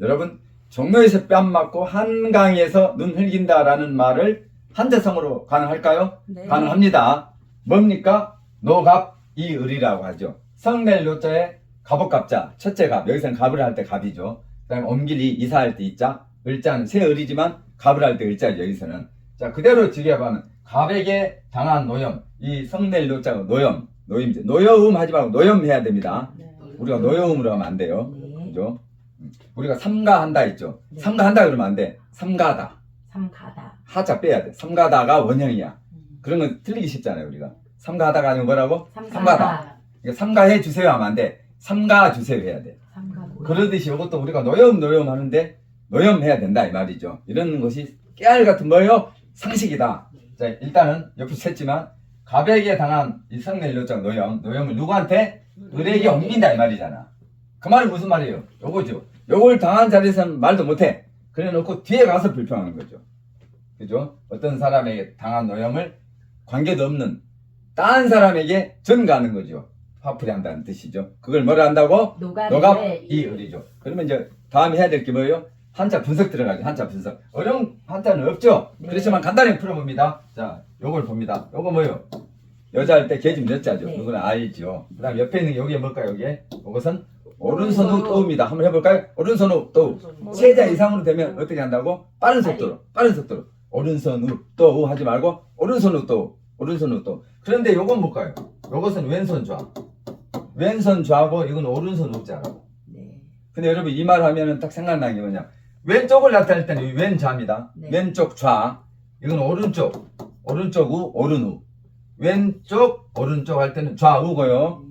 여러분 종로에서 뺨 맞고 한강에서 눈 흘긴다라는 말을 한자성으로 가능할까요? 네. 가능합니다. 뭡니까? 노갑 이을이라고 하죠. 성낼 노자에 갑옷갑자 첫째 갑 여기서는 갑을 할 때 갑이죠. 그다음에 엄길이 이사할 때 이자 을자는 새 을이지만 갑을 할 때 을자죠 여기서는 자 그대로 지켜보면 갑에게 당한 노염 이 성낼 노자가 노염 노임제 노여움 하지 말고 노염 해야 됩니다. 네. 우리가 노여움으로 하면 안 돼요. 네. 그죠? 음. 우리가 삼가한다 있죠. 네. 삼가한다 그러면 안 돼. 삼가다. 삼가다. 하자 빼야 돼. 삼가다가 원형이야. 음. 그런 건 틀리기 쉽잖아요, 우리가. 삼가다가 아니면 뭐라고? 삼가다. 삼가다. 그러니까 삼가해 주세요 하면 안 돼. 삼가 주세요 해야 돼. 그러듯이 이것도 우리가 노염 노염 하는데 노염해야 된다 이 말이죠. 이런 것이 깨알 같은 뭐예요? 상식이다. 자, 일단은 옆에 셌지만 갑에게 당한 이 성nel로장 노염, 노염을 누구한테? 을에게 옮긴다 이 말이잖아. 그 말은 무슨 말이에요? 요거죠. 요걸 당한 자리에서는 말도 못해. 그래 놓고 뒤에 가서 불평하는 거죠. 그죠? 어떤 사람에게 당한 노염을 관계도 없는 다른 사람에게 전가하는 거죠. 화풀이 한다는 뜻이죠. 그걸 뭐라 한다고? 노갑 너가 이 을이죠. 그러면 이제 다음에 해야 될 게 뭐예요? 한자 분석 들어가죠. 한자 분석. 어려운 한자는 없죠. 네. 그렇지만 간단히 풀어봅니다. 자, 요걸 봅니다. 요거 뭐예요? 여자일 때 계집 여자죠. 네. 그거는 알죠. 그 다음 옆에 있는 게 여기에 뭘까요? 여기에? 이것은 오른손 후 또입니다. 한번 해볼까요? 오른손 후 또. 세자 이상으로 되면 어떻게 한다고? 빠른 속도로. 빠른 속도로. 오른손 후또 하지 말고 오른손 후 또. 오른손 후 또. 그런데 요건 뭘까요? 요것은 왼손 좌. 왼손 좌고 이건 오른손 우자라고. 네. 근데 여러분 이 말 하면은 딱 생각나는 게 뭐냐. 왼쪽을 나타낼 때는 이 왼좌입니다. 네. 왼쪽 좌. 이건 오른쪽. 오른쪽 우, 오른 우. 왼쪽, 오른쪽 할 때는 좌우고요.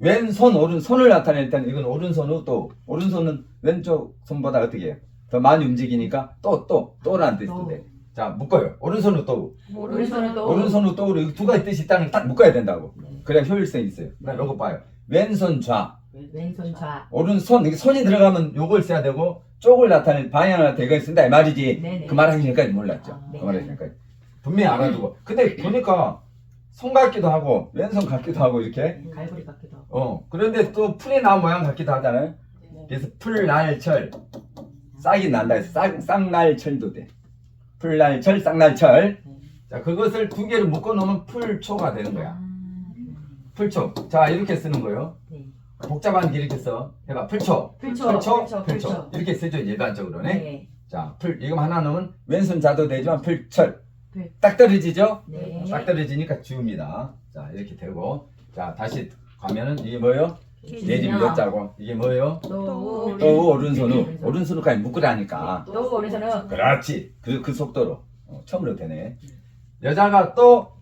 음. 왼손, 오른손을 나타낼 때는 이건 오른손 우, 또. 오른손은 왼쪽 손보다 어떻게 해요? 더 많이 움직이니까 또, 또, 또라는 뜻이 돼. 자, 묶어요. 오른손 우, 또. 우. 오른손은 또 오른손 우, 또우로 이두 가지 뜻이 있다는 걸 딱 묶어야 된다고. 네. 그래야 효율성이 있어요. 그 다음 요거 봐요. 왼손 좌. 왼손 좌. 오른손, 이게 손이 들어가면 요걸 써야 되고, 쪽을 나타낼 방향을 대거 쓴다 이 말이지. 네네. 그 말 하기 전까지 몰랐죠. 아, 그 네. 말 하기 전까지. 분명히 알아두고. 근데 보니까 손 같기도 하고, 왼손 같기도 하고, 이렇게. 갈고리 같기도 하고. 어. 그런데 또 풀이 나온 모양 같기도 하잖아요. 네. 그래서 풀날철. 싹이 난다 해서 싹, 쌍날철도 돼. 풀날철, 쌍날철. 네. 자, 그것을 두 개를 묶어 놓으면 풀초가 되는 거야. 아, 네. 풀초. 자, 이렇게 쓰는 거예요. 네. 복잡한 게 이렇게 써. 해봐. 풀초. 풀초, 풀초, 풀초, 풀초. 이렇게 쓰죠, 일반적으로는. 네. 자, 풀, 이거 하나 넣으면 왼손 자도 되지만 풀철. 풀. 딱 떨어지죠? 네. 딱 떨어지니까 지웁니다. 자, 이렇게 되고. 자, 다시 가면은 이게 뭐예요? 내집 몇 자고. 이게 뭐예요? 또 또 오른손 후. 오른손 후까지 묶으라니까. 또 오른손은 그렇지. 그, 그 속도로. 어, 처음으로 되네. 여자가 또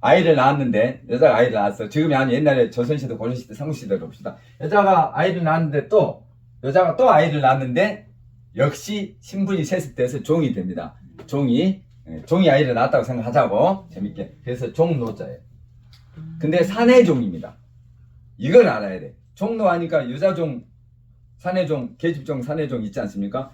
아이를 낳았는데, 여자가 아이를 낳았어. 지금이 아니 옛날에 조선시대, 고려시대, 삼국시대로 봅시다. 여자가 아이를 낳았는데 또, 여자가 또 아이를 낳았는데, 역시 신분이 세습돼서 종이 됩니다. 종이, 예, 종이 아이를 낳았다고 생각하자고. 재밌게. 그래서 종노자예요. 근데 사내종입니다. 이걸 알아야 돼. 종로 하니까 여자종, 사내종, 계집종, 사내종 있지 않습니까?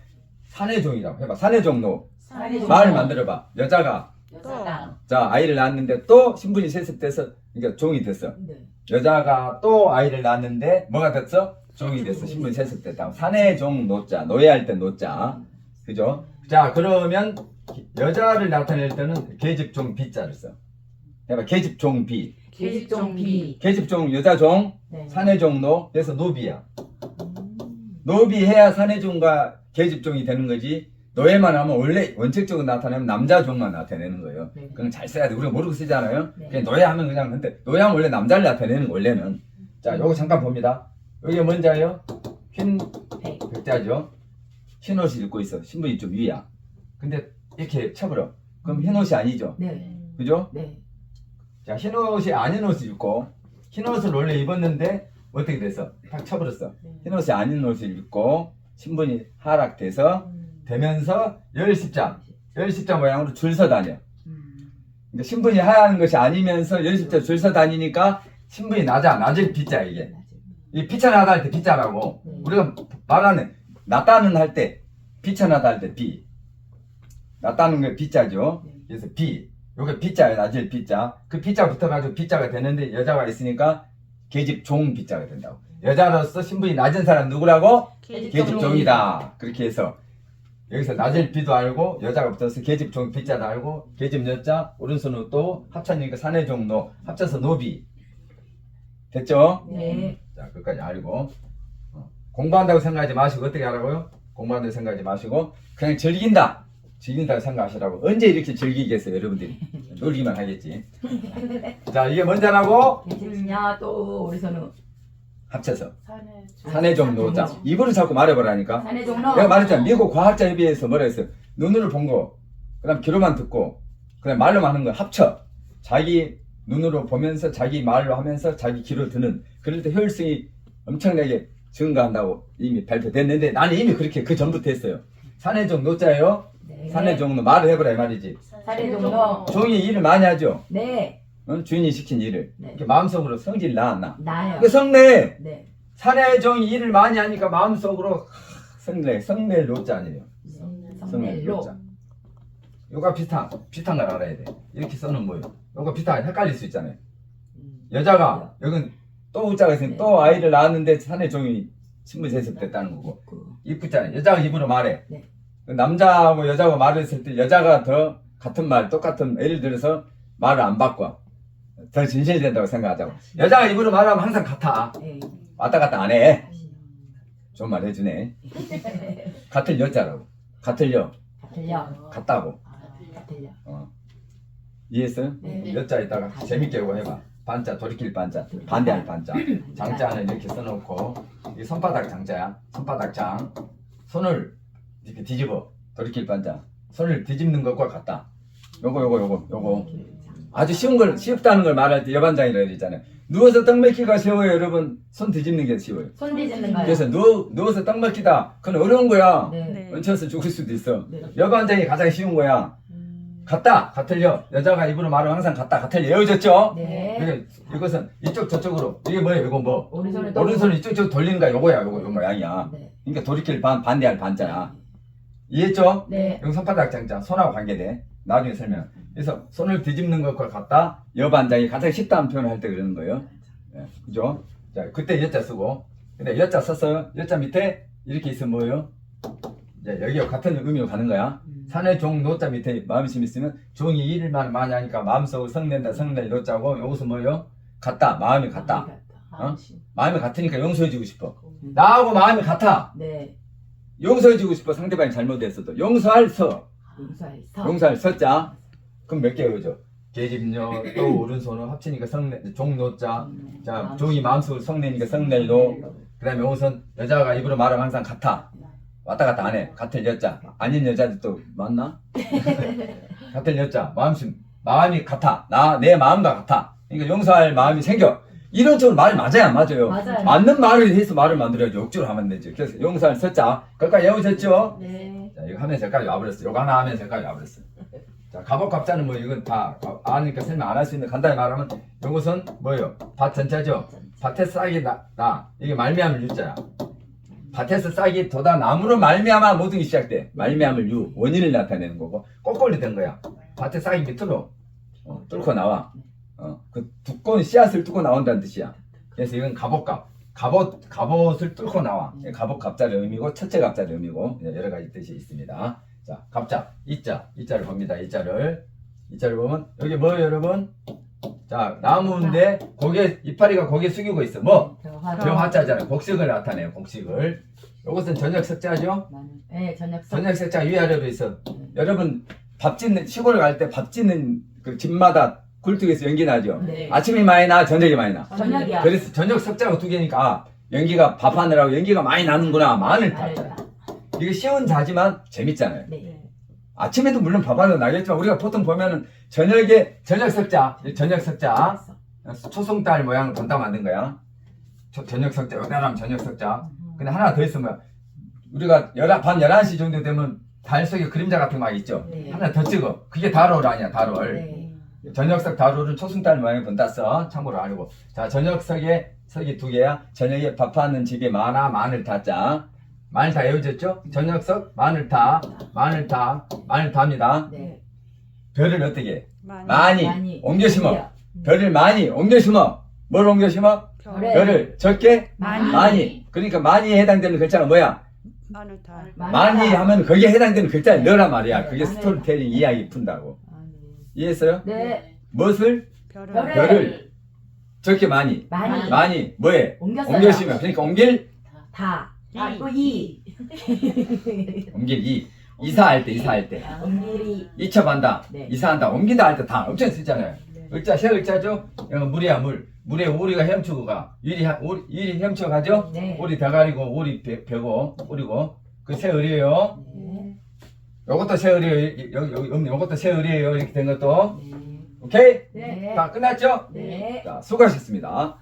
사내종이라고 해봐. 사내종로. 사내종. 말을 만들어봐. 여자가 여자가 자 아이를 낳았는데 또 신분이 세습돼서 그러니까 종이 됐어. 네. 여자가 또 아이를 낳았는데 뭐가 됐어? 종이 됐어. 신분이 세습됐다. 사내종 노자 노예할 때 노자 그죠? 자 그러면 여자를 나타낼 때는 계집종 비자를 써. 해봐 계집종 비. 계집종 비. 계집종 여자종 네. 사내종노 그래서 노비야. 음. 노비해야 사내종과 계집종이 되는 거지. 노예만 하면 원래 원칙적으로 나타내면 남자종만 나타내는 거예요. 네. 그건 잘 써야 돼. 우리가 모르고 쓰잖아요. 네. 그냥 노예하면 그냥 근데 노예하면 원래 남자를 나타내는 원래는. 자, 요거 잠깐 봅니다. 여기 뭔자예요? 흰 백. 백자죠. 흰 옷을 입고 있어. 신분이 좀 위야. 근데 이렇게 쳐버려. 그럼 흰 옷이 아니죠. 네. 그죠? 네. 자, 흰 옷이 아닌 옷을 입고 흰 옷을 원래 입었는데 어떻게 됐어? 탁 쳐버렸어. 흰 옷이 아닌 옷을 입고 신분이 하락돼서 음. 되면서 열 십자, 열 십자 모양으로 줄 서 다녀. 음. 그러니까 신분이 하얀 것이 아니면서 열 십자 줄 서 다니니까 신분이 낮아, 낮을 비자 이게. 이 비천하다 할 때 비자라고. 네. 우리가 말하는 낮다는 할 때 비천하다 할 때 비. 낮다는 게 비자죠. 네. 그래서 비. 요게 비자예요, 낮을 비자. 그 비자 붙어가지고 비자가 되는데 여자가 있으니까 계집 종 비자가 된다고. 여자로서 신분이 낮은 사람 누구라고? 계집종이. 계집 종이다. 그렇게 해서 여기서 낮을 비도 알고 여자가 붙어서 계집종 비자도 알고 계집 여자 오른손으로 또 합쳐니까 산해 종노 합쳐서 노비 됐죠? 네. 자 끝까지 알고 어, 공부한다고 생각하지 마시고 어떻게 하라고요? 공부한다고 생각하지 마시고 그냥 즐긴다 즐긴다고 생각하시라고 언제 이렇게 즐기겠어요 여러분들이 놀기만 하겠지 자 이게 뭔자라고? 계집냐 또 우리 선우. 합쳐서 산에 산해종 노자 입으로 자꾸 말해보라니까 산의 종로. 내가 말했잖아. 미국 과학자 협의회에서 뭐라 했어요? 눈으로 본 거, 그 다음 귀로만 듣고, 그 다음 말로만 하는 거 합쳐. 자기 눈으로 보면서, 자기 말로 하면서, 자기 귀로 듣는. 그럴 때 효율성이 엄청나게 증가한다고 이미 발표됐는데 나는 이미 그렇게 그 전부터 했어요. 산해종 노자예요. 네. 산해종로 말을 해보라 이 말이지. 산의 종로. 종이 일을 많이 하죠. 네. 어? 주인이 시킨 일을. 네. 이렇게 마음속으로 성질 나왔나. 나요. 그 성내 네. 산해종이 일을 많이 하니까 마음속으로 성내 성내 노자 아니에요. 성넬로. 노자. 요가 비슷한 비슷한 걸 알아야 돼. 이렇게 써는 뭐예요? 요거 비슷한 헷갈릴 수 있잖아요. 여자가 여긴 또 우자가 있으면 네. 또 아이를 낳았는데 산의 종이 신분 세습됐다는 거고 그, 이쁘잖아요. 여자가 입으로 말해. 네. 그 남자하고 여자가 말을 했을 때 여자가 더 같은 말 똑같은 예를 들어서 말을 안 바꿔 더 진실이 된다고 생각하자고. 여자가 입으로 말하면 항상 같아. 네. 왔다 갔다 안 해. 좋은 말 해주네. 같을 여자라고. 같을 여 같을요. 같다고. 같을요. 어. 이해했어요? 네. 여자 있다가 재밌게 이거 해봐. 반자, 돌이킬 반자, 반대할 반자. 장자는 이렇게 써놓고, 이 손바닥 장자야. 손바닥 장. 손을 이렇게 뒤집어. 돌이킬 반자. 손을 뒤집는 것과 같다. 요거, 요거, 요거, 요거. 아주 쉬운 걸, 쉽다는 걸 말할 때 여반장이라 그러잖아요. 누워서 떡 먹기가 쉬워요, 여러분. 손 뒤집는 게 쉬워요. 손 뒤집는 거요. 그래서 누워, 누워서 떡 먹기다. 그건 어려운 거야. 네. 네. 얹혀서 죽을 수도 있어. 네. 여반장이 가장 쉬운 거야. 같다, 같을려. 여자가 입으로 말하면 항상 같다, 같을려. 외워졌죠? 네. 그러니까 이것은 이쪽 저쪽으로 이게 뭐예요? 이건 뭐? 오른손을 또. 오른손을 이쪽 저쪽 돌리는 거야. 요거야, 요거 요 모양이야. 네. 그러니까 돌이킬 반 반대할 반자야. 이해했죠? 네. 여기 손바닥 장자, 손하고 관계돼. 나중에 설명. 그래서 손을 뒤집는 것과 같다. 여반장이 가장 쉽다는 표현을 할 때 그러는 거예요. 예, 그죠? 자, 그때 여자 쓰고. 근데 여자 썼어요. 여자 밑에 이렇게 있으면 뭐예요? 이제 여기와 같은 의미로 가는 거야. 음. 산의 종 노자 밑에 마음심 있으면 종이 일을 만 많이 하니까 마음속으로 성낸다 성낼 노자고 여기서 뭐예요? 같다 마음이 같다 어? 마음이 같으니까 용서해주고 싶어 나하고 마음이 같아 네. 용서해주고 싶어 상대방이 잘못했어도 용서할 서 용서할 서. 용서할 서자 그럼 몇 개 외우죠? 계집녀 또 오른손을 합치니까 성내 종노자 음. 자 종이 마음속으로 성내니까 성낼노 그 다음에 여기선 여자가 입으로 말하면 항상 같아 왔다 갔다 안 해. 같은 여자. 아닌 여자도 또 맞나? 같은 여자. 마음심. 마음이 같아. 나, 내 마음과 같아. 그러니까 용서할 마음이 생겨. 이런 쪽으로 말이 맞아요, 안 맞아요? 맞아요. 맞는 말을 해서 말을 만들어야죠. 억지로 하면 되죠. 그래서 용서할 서자. 거기까지 외우셨죠? 네. 자, 이거 하면서 여기까지 와버렸어. 요거 하나 하면서 여기까지 와버렸어. 자, 갑옷 갑자는 뭐 이건 다 아니까 설명 안 할 수 있는데 간단히 말하면 요것은 뭐예요? 밭 전자죠? 밭에 싹이 나, 나. 이게 말미암을 유자야. 밭에서 싹이 돋아 나무로 말미암아 모든 게 시작돼. 말미암을 유 원인을 나타내는 거고 거꾸로 된 거야. 밭에 싹이 밑으로 어, 뚫고 나와. 어, 그 두꺼운 씨앗을 뚫고 나온다는 뜻이야. 그래서 이건 갑옷갑. 갑옷 갑옷을 뚫고 나와. 예, 갑옷 갑자의 의미고 첫째 갑자의 의미고 예, 여러 가지 뜻이 있습니다. 자 갑자 이자 이자를 봅니다. 이자를 이자를 보면 여기 뭐예요, 여러분? 자 나무인데 고개 이파리가 고개 숙이고 있어. 뭐? 저 화자잖아요. 곡식을 나타내요. 곡식을. 이것은 저녁 석자죠. 네, 저녁 서. 저녁 석자 위아래로 있어. 여러분 밥 짓는 시골 갈 때 밥 짓는 그 집마다 굴뚝에서 연기 나죠. 네. 아침이 많이 나, 저녁이 많이 나. 저녁이야. 그래서 저녁 석자가 두 개니까 아, 연기가 밥하느라고 연기가 많이 나는구나. 마늘 탔잖아. 이게 쉬운 자지만 재밌잖아요. 네. 아침에도 물론 밥하는 나겠지만 우리가 보통 보면은 저녁에 저녁 석자, 저녁 석자, 초송달 모양을 본다 만든 거야. 저, 저녁 석자, 요다람 저녁 석자. 근데 하나 더 있으면 우리가 열한, 밤 11시 정도 되면 달 속에 그림자 같은 거 막 있죠. 네. 하나 더 찍어. 그게 달월 아니야, 달월. 네. 저녁석 달월은 초승달 모양을 본다 써. 참고로 알고. 자, 저녁석에 석이 두 개야. 저녁에 밥하는 집이 많아, 마늘 타자. 마늘 다 외워졌죠? 저녁석, 마늘 타, 마늘 타, 마늘 타입니다. 네. 별을 어떻게 해? 많이 많이, 많이. 옮겨 심어. 네. 별을 많이 옮겨 심어. 뭘 옮겨 심어? 별에 별을 적게 많이. 많이 그러니까 많이에 해당되는 글자가 뭐야 마늘 다. 많이 하면 거기에 해당되는 글자를 네. 넣으란 말이야 네, 그게 많이. 스토리텔링 이야기 푼다고 많이. 이해했어요? 네. 무엇을 별을. 별을. 별을 적게 많이 많이. 많이 뭐에 옮겼어요. 옮겨시면 그러니까 옮길 다. 이. 아, 또 이. 옮길 이 이사할 때 이사할 때 옮기리. 이첩한다 네. 이사한다 옮긴다 할 때 다 엄청 쓰잖아요 네. 글자 세 글자죠 이거 물이야 물 물에 오리가 헤엄치고 가 하- 오리 유리 헤엄쳐 가죠 네. 오리 대가리고 오리 배, 배고 오리고 그 새 을이에요 네. 요것도 새 을이에요 여기 여기 없는 요것도 새 을이에요 이렇게 된 것도 네. 오케이 네. 자 끝났죠 네. 자 수고하셨습니다